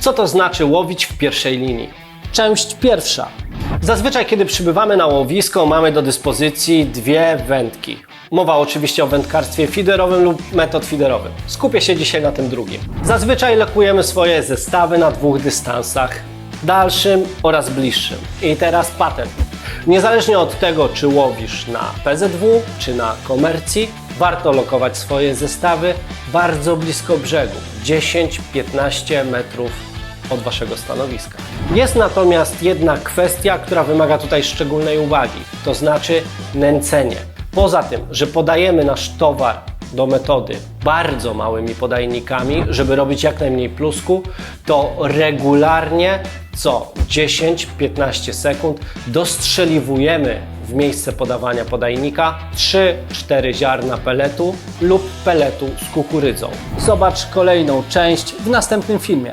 Co to znaczy łowić w pierwszej linii? Część pierwsza. Zazwyczaj, kiedy przybywamy na łowisko, mamy do dyspozycji dwie wędki. Mowa oczywiście o wędkarstwie fiderowym lub metod fiderowym. Skupię się dzisiaj na tym drugim. Zazwyczaj lokujemy swoje zestawy na dwóch dystansach. Dalszym oraz bliższym. I teraz patent. Niezależnie od tego, czy łowisz na PZW, czy na komercji, warto lokować swoje zestawy bardzo blisko brzegu 10-15 metrów od waszego stanowiska. Jest natomiast jedna kwestia, która wymaga tutaj szczególnej uwagi, to znaczy nęcenie. Poza tym, że podajemy nasz towar do metody bardzo małymi podajnikami, żeby robić jak najmniej plusku, to regularnie co 10-15 sekund dostrzeliwujemy w miejsce podawania podajnika 3-4 ziarna peletu lub peletu z kukurydzą. Zobacz kolejną część w następnym filmie.